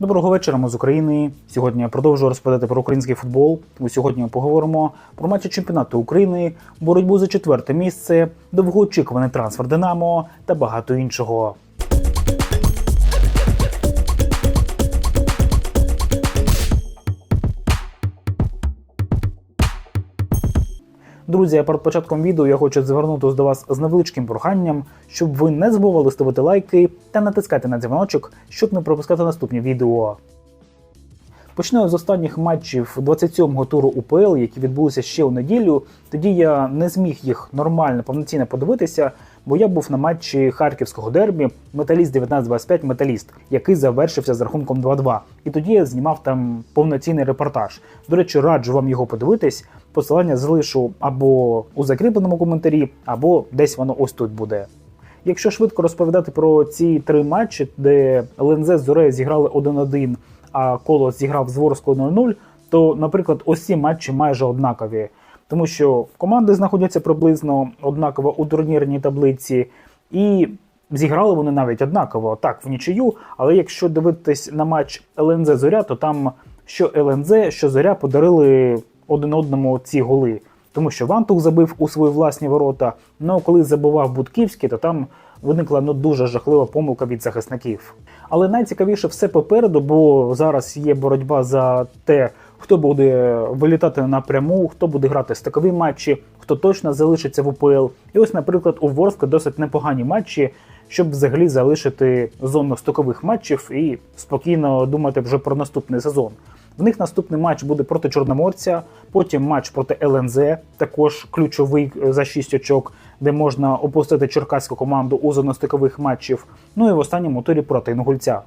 Доброго вечора, ми з України. Сьогодні я продовжую розповідати про український футбол. Тому сьогодні ми поговоримо про матчі чемпіонату України, боротьбу за четверте місце, довгоочікуваний трансфер Динамо та багато іншого. Друзі, а перед початком відео я хочу звернутися до вас з невеличким проханням, щоб ви не забували ставити лайки та натискати на дзвіночок, щоб не пропускати наступні відео. Почну з останніх матчів 27-го туру УПЛ, які відбулися ще у неділю. Тоді я не зміг їх нормально повноцінно подивитися, бо я був на матчі харківського дербі Металіст 1925 Металіст, який завершився з рахунком 2-2. І тоді я знімав там повноцінний репортаж. До речі, раджу вам його подивитись. Посилання залишу або у закріпленому коментарі, або десь воно ось тут буде. Якщо швидко розповідати про ці три матчі, де ЛНЗ з Зорею зіграли 1-1, а Колос зіграв з Ворскою 0-0, то, наприклад, ось матчі майже однакові. Тому що команди знаходяться приблизно однаково у турнірній таблиці, і зіграли вони навіть однаково, так, в нічию. Але якщо дивитись на матч ЛНЗ Зоря, то там що ЛНЗ, що Зоря подарили один одному ці голи. Тому що Вантух забив у свої власні ворота. Ну коли забував Будківський, то там виникла ну дуже жахлива помилка від захисників. Але найцікавіше все попереду, бо зараз є боротьба за те, хто буде вилітати напряму, хто буде грати стикові матчі, хто точно залишиться в УПЛ. І ось, наприклад, у Ворску досить непогані матчі, щоб взагалі залишити зону стокових матчів і спокійно думати вже про наступний сезон. В них наступний матч буде проти Чорноморця, потім матч проти ЛНЗ, також ключовий е, за 6 очок, де можна опустити черкаську команду у зону стикових матчів. Ну і в останньому турі проти Інгульця.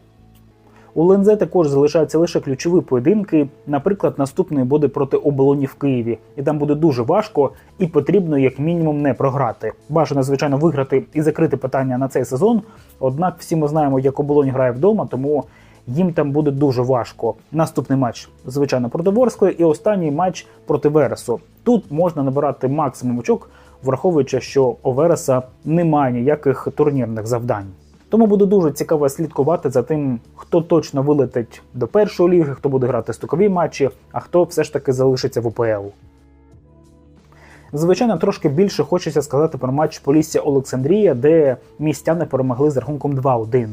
У ЛНЗ також залишаються лише ключові поєдинки. Наприклад, наступний буде проти оболоні в Києві, і там буде дуже важко і потрібно як мінімум не програти. Бажано, звичайно, виграти і закрити питання на цей сезон. Однак всі ми знаємо, як оболонь грає вдома, тому їм там буде дуже важко. Наступний матч, звичайно, проти Ворської, і останній матч проти Вересу. Тут можна набирати максимум очок, враховуючи, що у Вереса немає ніяких турнірних завдань. Тому буде дуже цікаво слідкувати за тим, хто точно вилетить до першої ліги, хто буде грати стокові матчі, а хто все ж таки залишиться в УПЛ. Звичайно, трошки більше хочеться сказати про матч Полісся Олександрія, де містяни перемогли з рахунком 2-1.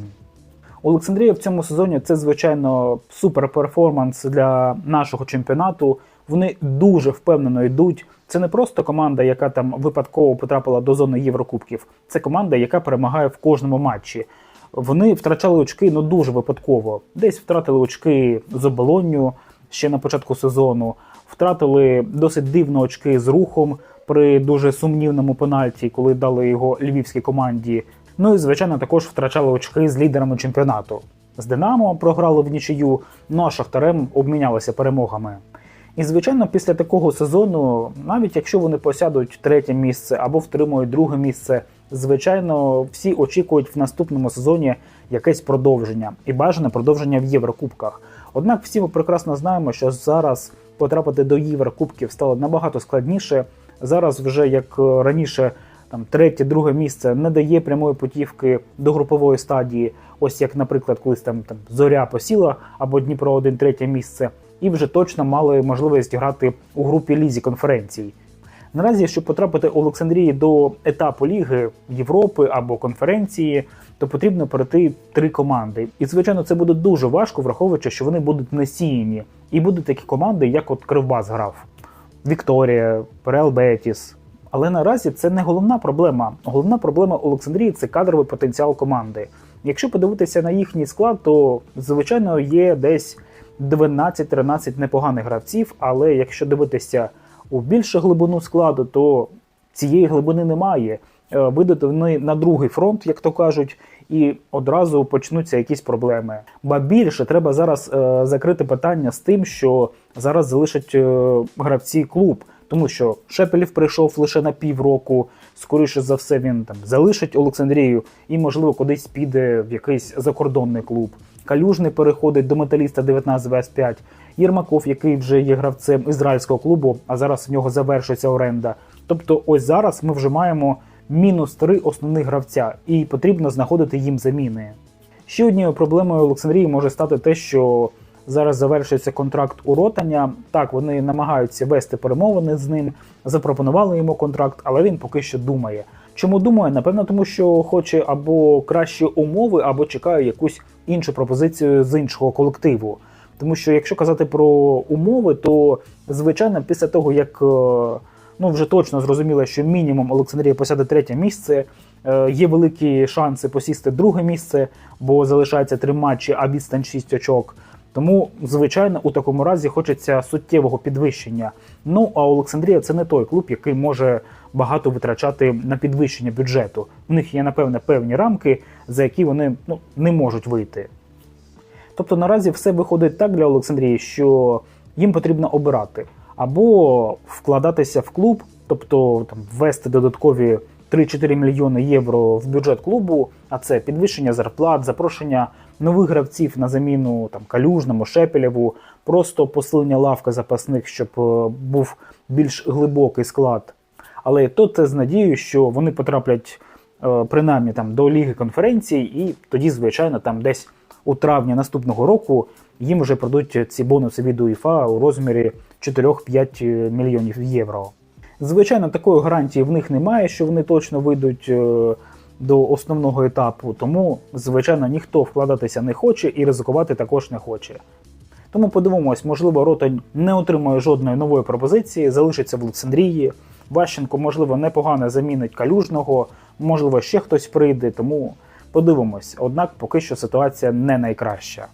Олександрія в цьому сезоні це, звичайно, супер перформанс для нашого чемпіонату. Вони дуже впевнено йдуть. Це не просто команда, яка там випадково потрапила до зони Єврокубків. Це команда, яка перемагає в кожному матчі. Вони втрачали очки ну дуже випадково. Десь втратили очки з оболонню ще на початку сезону. Втратили досить дивно очки з рухом при дуже сумнівному пенальті, коли дали його львівській команді. Ну і звичайно також втрачали очки з лідерами чемпіонату. З Динамо програли в нічию, ну а Шахтарем обмінялися перемогами. І, звичайно, після такого сезону, навіть якщо вони посядуть третє місце або втримують друге місце, звичайно, всі очікують в наступному сезоні якесь продовження і бажане продовження в Єврокубках. Однак всі ми прекрасно знаємо, що зараз потрапити до Єврокубків стало набагато складніше. Зараз вже як раніше. Там третє, друге місце не дає прямої путівки до групової стадії. Ось як, наприклад, колись там там зоря посіла або Дніпро 1 третє місце, і вже точно мали можливість грати у групі лізі конференцій. Наразі, щоб потрапити Олександрії до етапу Ліги Європи або конференції, то потрібно перейти три команди. І, звичайно, це буде дуже важко, враховуючи, що вони будуть насіяні. І будуть такі команди, як от Кривбас грав: Вікторія, Реал Бетіс. Але наразі це не головна проблема. Головна проблема Олександрії це кадровий потенціал команди. Якщо подивитися на їхній склад, то звичайно є десь 12-13 непоганих гравців. Але якщо дивитися у більшу глибину складу, то цієї глибини немає. Е, Видати вони на другий фронт, як то кажуть, і одразу почнуться якісь проблеми. Ба більше треба зараз е, закрити питання з тим, що зараз залишать е, гравці клуб. Тому що Шепелів прийшов лише на півроку. Скоріше за все, він там залишить Олександрію і, можливо, кудись піде в якийсь закордонний клуб. Калюжний переходить до металіста 19-25. Єрмаков, який вже є гравцем ізраїльського клубу, а зараз в нього завершується оренда. Тобто, ось зараз ми вже маємо мінус три основних гравця, і потрібно знаходити їм заміни. Ще однією проблемою Олександрії може стати те, що зараз завершується контракт у Ротаня. Так, вони намагаються вести перемовини з ним, запропонували йому контракт, але він поки що думає. Чому думає? Напевно, тому що хоче або кращі умови, або чекає якусь іншу пропозицію з іншого колективу. Тому що якщо казати про умови, то звичайно, після того як е, ну вже точно зрозуміло, що мінімум Олександрія посяде третє місце, е, є великі шанси посісти друге місце, бо залишається три матчі, а відстань 6 очок. Тому, звичайно, у такому разі хочеться суттєвого підвищення. Ну а Олександрія це не той клуб, який може багато витрачати на підвищення бюджету. У них є напевне певні рамки, за які вони ну, не можуть вийти. Тобто наразі все виходить так для Олександрії, що їм потрібно обирати або вкладатися в клуб, тобто там ввести додаткові 3-4 мільйони євро в бюджет клубу, а це підвищення зарплат, запрошення нових гравців на заміну там калюжному, Шепелєву, просто посилення лавки запасних, щоб е, був більш глибокий склад. Але то це з надією, що вони потраплять е, принаймні там до Ліги конференцій, і тоді, звичайно, там десь у травні наступного року їм вже пройдуть ці бонуси від УЄФА у розмірі 4-5 мільйонів євро. Звичайно, такої гарантії в них немає, що вони точно вийдуть е, до основного етапу, тому, звичайно, ніхто вкладатися не хоче і ризикувати також не хоче. Тому подивимось, можливо, Ротань не отримує жодної нової пропозиції, залишиться в Олександрії. Ващенко, можливо, непогано замінить калюжного, можливо, ще хтось прийде, тому подивимось. Однак поки що ситуація не найкраща.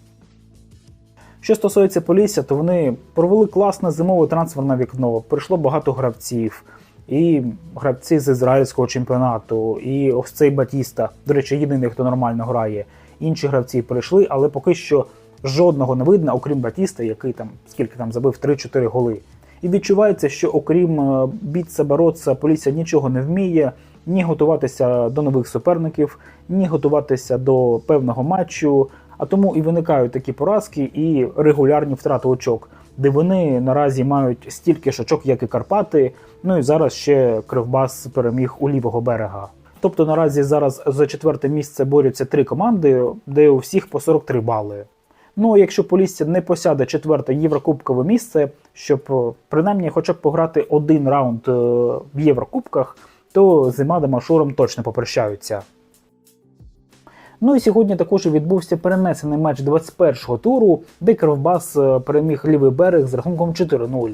Що стосується Полісся, то вони провели класне зимове трансферне вікно. Прийшло багато гравців, і гравці з ізраїльського чемпіонату, і ось цей Батіста, до речі, єдиний, хто нормально грає. Інші гравці прийшли, але поки що жодного не видно, окрім Батіста, який там скільки там забив 3-4 голи. І відчувається, що окрім е, бітця боротися, Полісся нічого не вміє, ні готуватися до нових суперників, ні готуватися до певного матчу. А тому і виникають такі поразки і регулярні втрати очок, де вони наразі мають стільки ж очок, як і Карпати. Ну і зараз ще Кривбас переміг у лівого берега. Тобто наразі зараз за четверте місце борються три команди, де у всіх по 43 бали. Ну, якщо Полісся не посяде четверте єврокубкове місце, щоб е, принаймні хоча б пограти один раунд е, в Єврокубках, то з Імадом Ашуром точно попрощаються. Ну і сьогодні також відбувся перенесений матч 21-го туру, де Кривбас е, переміг лівий берег з рахунком 4-0.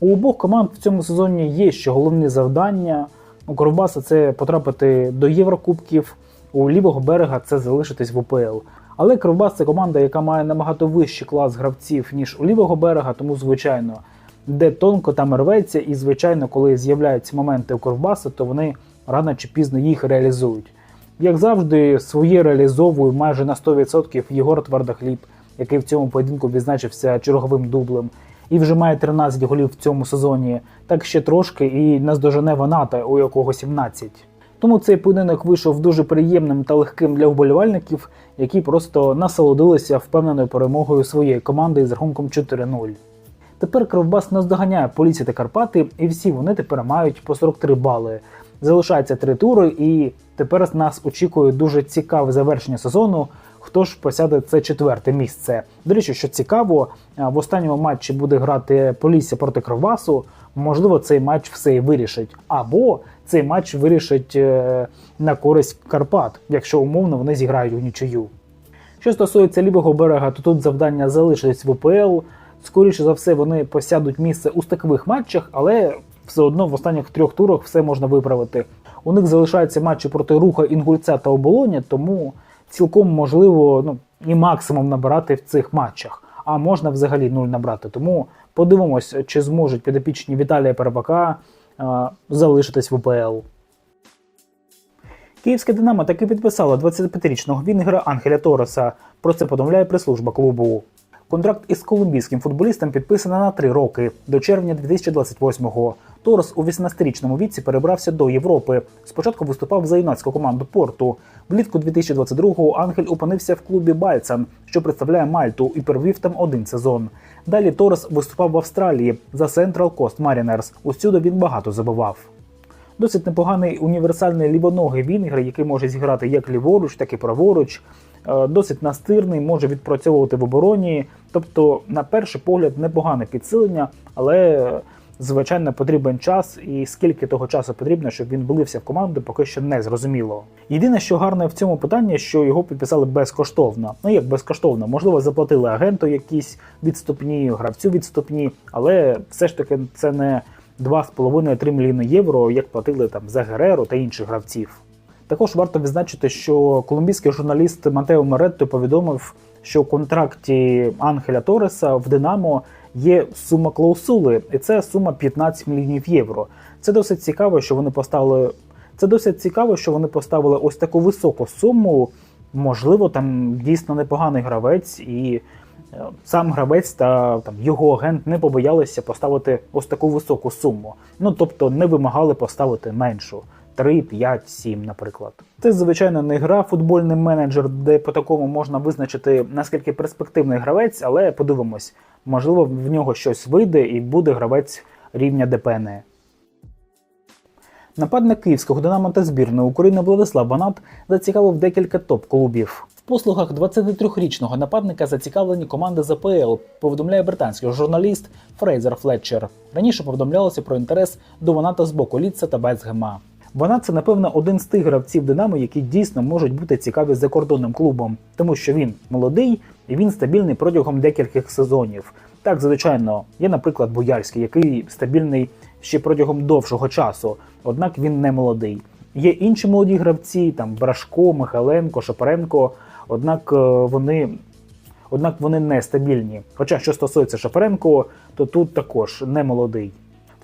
У обох команд в цьому сезоні є ще головні завдання. У Кривбаса це потрапити до Єврокубків, у лівого берега це залишитись в УПЛ. Але Кривбас це команда, яка має набагато вищий клас гравців, ніж у лівого берега, тому звичайно, де тонко там рветься, і звичайно, коли з'являються моменти у Кривбаса, то вони рано чи пізно їх реалізують. Як завжди, своє реалізовує майже на 100% Єгор Твердохліб, який в цьому поєдинку відзначився черговим дублем, і вже має 13 голів в цьому сезоні, так ще трошки і наздожене Ваната, у якого 17. Тому цей поєдинок вийшов дуже приємним та легким для вболівальників, які просто насолодилися впевненою перемогою своєї команди з рахунком 4-0. Тепер Кривбас наздоганяє Поліція та Карпати, і всі вони тепер мають по 43 бали. Залишається три тури, і тепер нас очікує дуже цікаве завершення сезону. Хто ж посяде це четверте місце? До речі, що цікаво, в останньому матчі буде грати Полісся проти Кривбасу. Можливо, цей матч все і вирішить. Або цей матч вирішить е, на користь Карпат, якщо умовно вони зіграють у нічию. Що стосується лівого берега, то тут завдання залишились в УПЛ. Скоріше за все, вони посядуть місце у стикових матчах, але все одно в останніх трьох турах все можна виправити. У них залишаються матчі проти руха Інгульця та оболоні, тому цілком можливо ну, і максимум набирати в цих матчах, а можна взагалі нуль набрати. Тому подивимось, чи зможуть підопічні Віталія Перепака е, залишитись в УПЛ. Київське Динамо таки підписало 25-річного Вінгера Ангеля Тореса. Про це повідомляє прес-служба клубу. Контракт із колумбійським футболістом підписано на 3 роки до червня 2028-го. Торос у 18-річному віці перебрався до Європи. Спочатку виступав за юнацьку команду Порту. Влітку 2022-го Ангель опинився в клубі Бальцан, що представляє Мальту, і провів там один сезон. Далі Торос виступав в Австралії за Central Coast Mariners. Усюди він багато забивав. Досить непоганий універсальний лівоногий вінгер, який може зіграти як ліворуч, так і праворуч. Е, досить настирний, може відпрацьовувати в обороні. Тобто, на перший погляд, непогане підсилення, але звичайно потрібен час, і скільки того часу потрібно, щоб він влився в команду, поки що не зрозуміло. Єдине, що гарне в цьому питанні, що його підписали безкоштовно. Ну як безкоштовно, можливо, заплатили агенту якісь відступні, гравцю відступні, але все ж таки це не 2,5-3 мільйони євро, як платили там за Гереру та інших гравців. Також варто відзначити, що колумбійський журналіст Матео Моретто повідомив, що у контракті Ангеля Тореса в Динамо є сума клаусули, і це сума 15 мільйонів євро. Це досить цікаво, що вони поставили. Це досить цікаво, що вони поставили ось таку високу суму. Можливо, там дійсно непоганий гравець, і е, сам гравець та там його агент не побоялися поставити ось таку високу суму. Ну тобто не вимагали поставити меншу. 3, 5, 7, наприклад. Це, звичайно, не гра футбольний менеджер, де по такому можна визначити наскільки перспективний гравець, але подивимось, можливо, в нього щось вийде і буде гравець рівня ДПН. Нападник київського Динамо та збірної України Владислав Банат зацікавив декілька топ-клубів. В послугах 23-річного нападника зацікавлені команди з АПЛ, повідомляє британський журналіст Фрейзер Флетчер. Раніше повідомлялося про інтерес до Баната з боку Ліца та Бетсгема. Вона це, напевно, один з тих гравців Динамо, які дійсно можуть бути цікаві закордонним клубом, тому що він молодий і він стабільний протягом декількох сезонів. Так, звичайно, є, наприклад, Боярський, який стабільний ще протягом довшого часу, однак він не молодий. Є інші молоді гравці, там Брашко, Михайленко, Шапаренко, однак е, вони. Однак вони не стабільні. Хоча, що стосується Шафаренко, то тут також не молодий.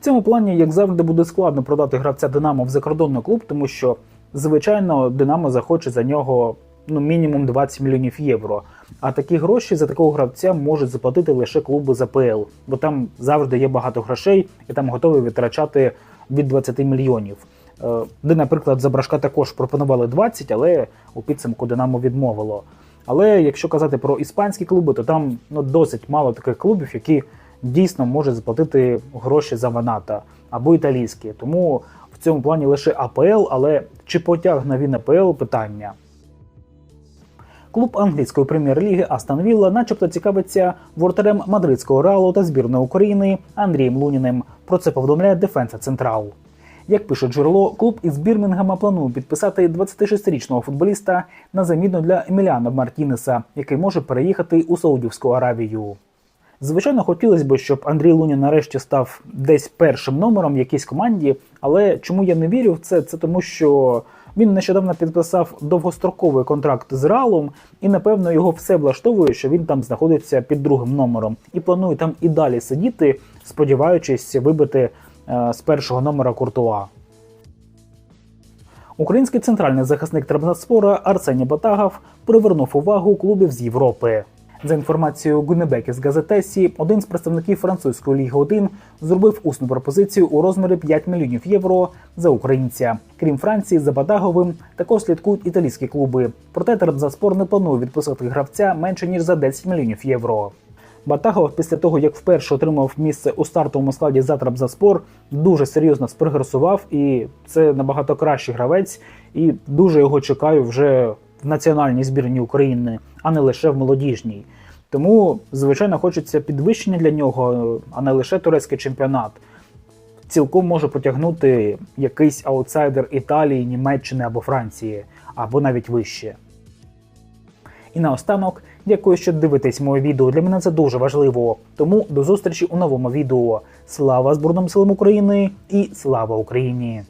В цьому плані, як завжди, буде складно продати гравця Динамо в закордонний клуб, тому що, звичайно, Динамо захоче за нього ну, мінімум 20 мільйонів євро. А такі гроші за такого гравця можуть заплатити лише клуби з АПЛ, бо там завжди є багато грошей, і там готові витрачати від 20 мільйонів. Е, Де, наприклад, за Брашка також пропонували 20, але у підсумку Динамо відмовило. Але якщо казати про іспанські клуби, то там ну, досить мало таких клубів, які дійсно можуть заплатити гроші за Ваната або італійські. Тому в цьому плані лише АПЛ, але чи потягне він АПЛ питання. Клуб англійської прем'єр-ліги Астон Вілла начебто цікавиться воротарем мадридського реалу та збірної України Андрієм Луніним. Про це повідомляє Дефенса Централ. Як пише джерело, клуб із Бірмінгема планує підписати 26-річного футболіста на заміну для Еміліана Мартінеса, який може переїхати у Саудівську Аравію. Звичайно, хотілося б, щоб Андрій Лунін нарешті став десь першим номером якійсь команді, але чому я не вірю в це? Це тому, що він нещодавно підписав довгостроковий контракт з Реалом, і напевно його все влаштовує, що він там знаходиться під другим номером і планує там і далі сидіти, сподіваючись вибити е, з першого номера Куртуа. Український центральний захисник Трабзатспора Арсеній Батагов привернув увагу клубів з Європи. За інформацією Гунебеки з газетесі, один з представників французької ліги 1 зробив усну пропозицію у розмірі 5 мільйонів євро за українця. Крім Франції, за Бадаговим також слідкують італійські клуби. Проте Трабзатспор не планує відписати гравця менше ніж за 10 мільйонів євро. Батагов після того, як вперше отримав місце у стартовому складі за Трабзаспор, дуже серйозно спрогресував, і це набагато кращий гравець, і дуже його чекаю вже в національній збірні України, а не лише в молодіжній. Тому, звичайно, хочеться підвищення для нього, а не лише турецький чемпіонат. Цілком може потягнути якийсь аутсайдер Італії, Німеччини або Франції, або навіть вище. І наостанок, дякую, що дивитесь моє відео. Для мене це дуже важливо. Тому до зустрічі у новому відео. Слава Збройним силам України і слава Україні!